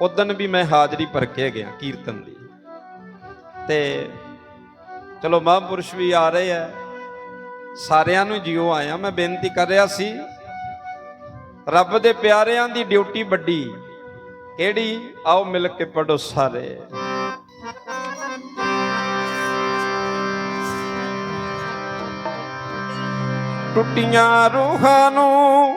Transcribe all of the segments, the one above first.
ਉਦੋਂ ਵੀ ਮੈਂ ਹਾਜ਼ਰੀ ਭਰ ਕੇ ਗਿਆ ਕੀਰਤਨ ਦੀ। ਤੇ ਚਲੋ ਮਹਾਂਪੁਰਸ਼ ਵੀ ਆ ਰਹੇ ਆ। ਸਾਰਿਆਂ ਨੂੰ ਜਿਉ ਆਇਆ। ਮੈਂ ਬੇਨਤੀ ਕਰ ਰਿਹਾ ਸੀ, ਰੱਬ ਦੇ ਪਿਆਰਿਆਂ ਦੀ ਡਿਊਟੀ ਵੱਡੀ। ਕਿਹੜੀ? ਆਓ ਮਿਲ ਕੇ ਪੜੋ ਸਾਰੇ। ਟੁੱਟੀਆਂ ਰੂਹਾਂ ਨੂੰ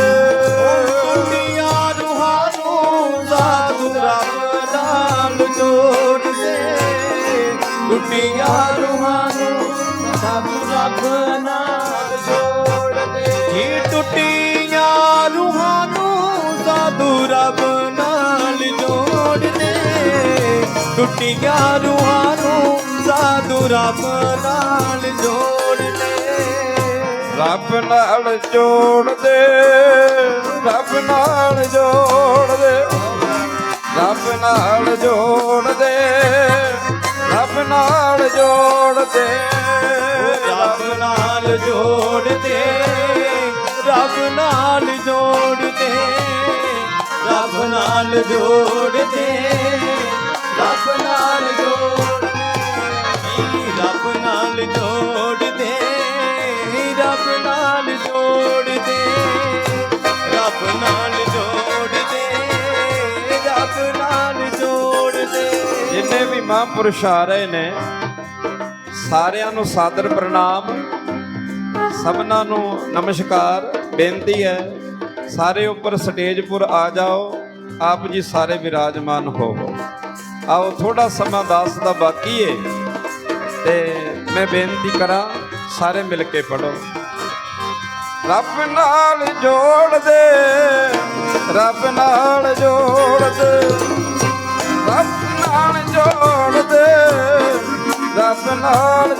ਟੁੱਟੀਆਂ ਰੂਹਾਂ ਨੂੰ ਸਾਧੂ ਰੱਬ ਨਾਲ ਜੋੜਦੇ ਜੀ ਟੁੱਟੀਆਂ ਰੂਹਾਂ ਨੂੰ ਸਾਧੂ ਰੱਬ ਨਾਲ ਜੋੜਦੇ ਟੁੱਟੀਆਂ ਰੂਹਾਂ ਨੂੰ ਸਾਧੂ ਰੱਬ ਨਾਲ ਜੋੜਦੇ ਰੱਬ ਨਾਲ ਜੋੜਦੇ ਰੱਬ ਨਾਲ ਜੋੜਦੇ ਰੱਬ ਨਾਲ ਜੋੜਦੇ ਰੱਬ ਨਾਲ ਜੋੜਦੇ ਰੱਬ ਨਾਲ ਜੋੜਦੇ ਰੱਬ ਨਾਲ ਜੋੜਦੇ ਰੱਬ ਨਾਲ ਜੋੜਦੇ ਰੱਬ ਨਾਲ ਜੋੜਦੇ ਰੱਬ ਨਾਲ ਜੋੜਦੇ ਰੱਬ ਨਾਲ ਜੋੜਦੇ ਰੱਬ ਨਾਲ ਜੋੜਦੇ ਰੱਬ ਨਾਲ ਜੋੜਦੇ ਜਿੰਨੇ ਵੀ ਮਹਾਂਪੁਰਸ਼ ਆ ਰਹੇ ਨੇ ਸਾਰਿਆਂ ਨੂੰ ਸਾਦਰ ਪ੍ਰਣਾਮ। ਸਭਨਾਂ ਨੂੰ ਨਮਸਕਾਰ। ਬੇਨਤੀ ਹੈ, ਸਾਰੇ ਉੱਪਰ ਸਟੇਜ ਪਰ ਆ ਜਾਓ, ਆਪ ਜੀ ਸਾਰੇ ਵਿਰਾਜਮਾਨ ਹੋਵੋ। ਆਓ ਥੋੜਾ ਸਮਾਂ ਦਾਸ ਦਾ ਬਾਕੀ ਏ, ਤੇ ਮੈਂ ਬੇਨਤੀ ਕਰਾਂ, ਸਾਰੇ ਮਿਲ ਕੇ ਪੜੋ ਰੱਬ ਨਾਲ ਜੋੜ ਦੇ ਰੱਬ ਨਾਲ ਜੋੜ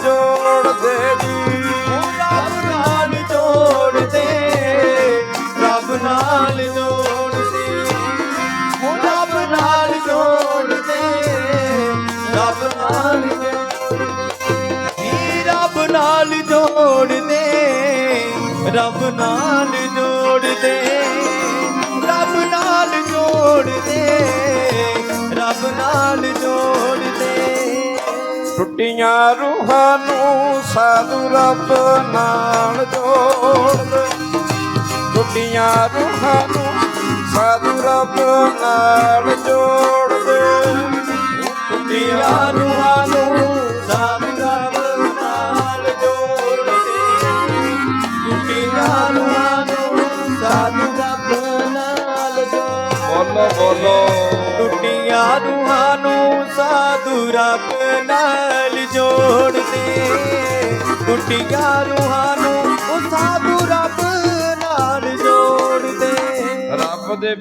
ਜੋੜ ਦੇ ਜੀ ਨਾਲ ਜੋੜ ਦੇ। ਨਾਲ ਜੋੜ ਦੇ। ਨਾਲ ਜੋੜ ਦੇ। ਨਾਲ ਜੋੜ ਦੇ। ਰੱਬ ਨਾਲ ਜੋੜ ਦੇ। ਰੱਬ ਨਾਲ ਜੋੜ ਦੇ। ਟੁੱਟੀਆਂ ਰੂਹਾਂ ਨੂੰ ਸਾਧੂ ਰੱਬ ਨਾਲ ਜੋੜ ਟੁੱਟੀਆਂ ਰੂਹਾਂ ਨੂੰ ਸਾਧੂ ਰੱਬ ਨਾਲ ਜੋੜ ਦੇ ਟੁੱਟੀਆਂ ਰੂਹਾਂ ਨੂੰ ਸਾਧ ਰੱਬ ਨਾਲ ਜੋੜਦੇ। ਟੁੱਟੀਆਂ ਰੂਹਾਂ ਨੂੰ ਸਾਧ ਰੱਬ ਨਾਲ ਜੋੜਦੇ। ਬੋਲੋ ਬੋਲੋ। ਟੁੱਟੀਆਂ ਰੂਹਾਂ ਨੂੰ ਸਾਧੂ ਰੱਬ ਨਾਲ ਜੋੜਦੇ। ਟੁੱਟੀਆਂ ਰੂਹਾਂ ਨੂੰ ਉਹ ਸਾਧੂ ਰੱਬ ਨਾਲ ਜੋੜਦੇ। ਰੱਬ ਦੇ